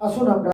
আসুন আমরা